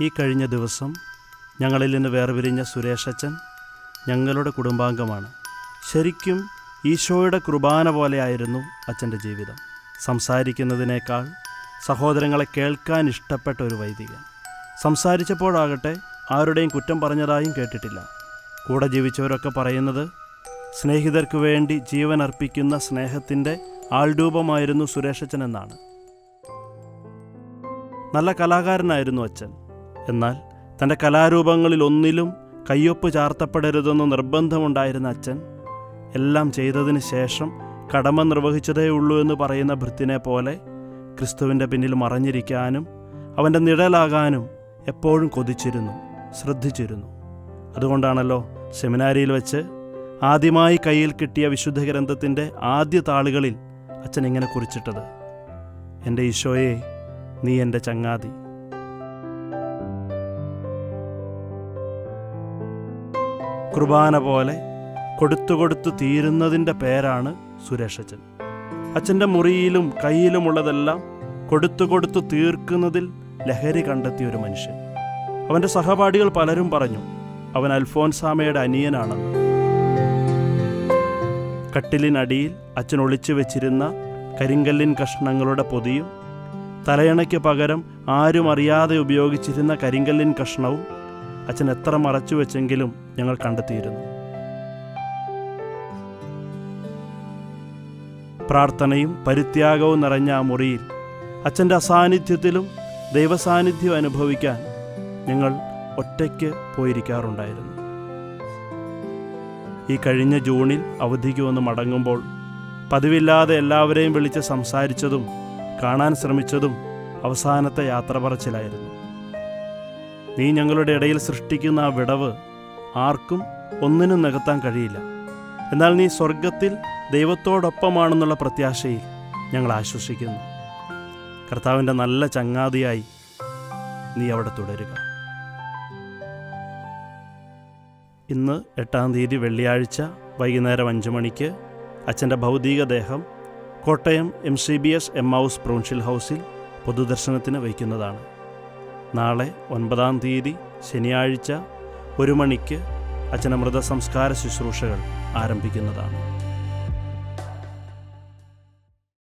ഈ കഴിഞ്ഞ ദിവസം ഞങ്ങളിൽ നിന്ന് വേർപിരിഞ്ഞ സുരേഷ് അച്ഛൻ ഞങ്ങളുടെ കുടുംബാംഗമാണ്. ശരിക്കും ഈശോയുടെ കുർബാന പോലെയായിരുന്നു അച്ഛന്റെ ജീവിതം. സംസാരിക്കുന്നതിനേക്കാൾ സഹോദരങ്ങളെ കേൾക്കാൻ ഇഷ്ടപ്പെട്ട ഒരു വൈദികൻ. സംസാരിച്ചപ്പോഴാകട്ടെ ആരുടെയും കുറ്റം പറഞ്ഞതായും കേട്ടിട്ടില്ല. കൂടെ ജീവിച്ചവരൊക്കെ പറയുന്നത് സ്നേഹിതർക്ക് വേണ്ടി ജീവൻ അർപ്പിക്കുന്ന സ്നേഹത്തിന്റെ ആൾരൂപമായിരുന്നു സുരേഷച്ചൻ എന്നാണ്. നല്ല കലാകാരനായിരുന്നു അച്ഛൻ. എന്നാൽ തന്റെ കലാരൂപങ്ങളിൽ ഒന്നിലും കയ്യൊപ്പ് ചാർത്തപ്പെടരുതെന്ന് നിർബന്ധമുണ്ടായിരുന്ന അച്ഛൻ എല്ലാം ചെയ്തതിന് ശേഷം കടമ നിർവഹിച്ചതേ ഉള്ളൂ എന്ന് പറയുന്ന ഭൃത്തിനെ പോലെ ക്രിസ്തുവിന്റെ പിന്നിൽ മറഞ്ഞിരിക്കാനും അവന്റെ നിഴലാകാനും എപ്പോഴും കൊതിച്ചിരുന്നു ശ്രദ്ധിച്ചിരുന്നു. അതുകൊണ്ടാണല്ലോ സെമിനാരിയിൽ വെച്ച് ആദ്യമായി കയ്യിൽ കിട്ടിയ വിശുദ്ധ ഗ്രന്ഥത്തിന്റെ ആദ്യ താളുകളിൽ അച്ഛൻ ഇങ്ങനെ കുറിച്ചിട്ടത് എന്റെ ഈശോയെ നീ എന്റെ ചങ്ങാതി. കുർബാന പോലെ കൊടുത്തു കൊടുത്തു തീരുന്നതിന്റെ പേരാണ് സുരേഷച്ചൻ അച്ഛന്റെ മുറിയിലും കയ്യിലുമുള്ളതെല്ലാം കൊടുത്തു കൊടുത്തു തീർക്കുന്നതിൽ ലഹരി കണ്ടെത്തിയ ഒരു മനുഷ്യൻ. അവന്റെ സഹപാഠികൾ പലരും പറഞ്ഞു അവൻ അൽഫോൻസാമയുടെ അനിയനാണെന്ന്. കട്ടിലിനടിയിൽ അച്ഛൻ ഒളിച്ചു വെച്ചിരുന്ന കരിങ്കല്ലിൻ കഷ്ണങ്ങളുടെ പൊതിയും തലയണയ്ക്ക് പകരം ആരും അറിയാതെ ഉപയോഗിച്ചിരുന്ന കരിങ്കല്ലിൻ കഷ്ണവും അച്ഛൻ എത്ര മറച്ചു വെച്ചെങ്കിലും ഞങ്ങൾ കണ്ടെത്തിയിരുന്നു. പ്രാർത്ഥനയും പരിത്യാഗവും നിറഞ്ഞ ആ മുറിയിൽ അച്ഛന്റെ അസാന്നിധ്യത്തിലും ദൈവസാന്നിധ്യം അനുഭവിക്കാൻ ഞങ്ങൾ ഒറ്റയ്ക്ക് പോയിരിക്കാറുണ്ടായിരുന്നു. ഈ കഴിഞ്ഞ ജൂണിൽ അവധിക്ക് വന്ന് മടങ്ങുമ്പോൾ പതിവില്ലാതെ എല്ലാവരെയും വിളിച്ച് സംസാരിച്ചതും കാണാൻ ശ്രമിച്ചതും അവസാനത്തെ യാത്ര പറച്ചിലായിരുന്നു നീ ഞങ്ങളുടെ ഇടയിൽ സൃഷ്ടിക്കുന്ന ആ വിടവ് ആർക്കും ഒന്നിനും നികത്താൻ കഴിയില്ല. എന്നാൽ നീ സ്വർഗത്തിൽ ദൈവത്തോടൊപ്പമാണെന്നുള്ള പ്രത്യാശയിൽ ഞങ്ങൾ ആശ്വസിക്കുന്നു. കർത്താവിന്റെ നല്ല ചങ്ങാതിയായി നീ അവിടെ തുടരുക. ഇന്ന് എട്ടാം തീയതി വെള്ളിയാഴ്ച വൈകുന്നേരം അഞ്ച് മണിക്ക് അച്ഛന്റെ ഭൗതികദേഹം Kottayam M C B S M house പ്രൗൺഷിൽ ഹൗസിൽ പൊതുദർശനത്തിന് വയ്ക്കുന്നതാണ്. നാളെ ഒൻപതാം തീയതി ശനിയാഴ്ച ഒരു മണിക്ക് അച്ഛനമൃത സംസ്കാര ശുശ്രൂഷകൾ ആരംഭിക്കുന്നതാണ്.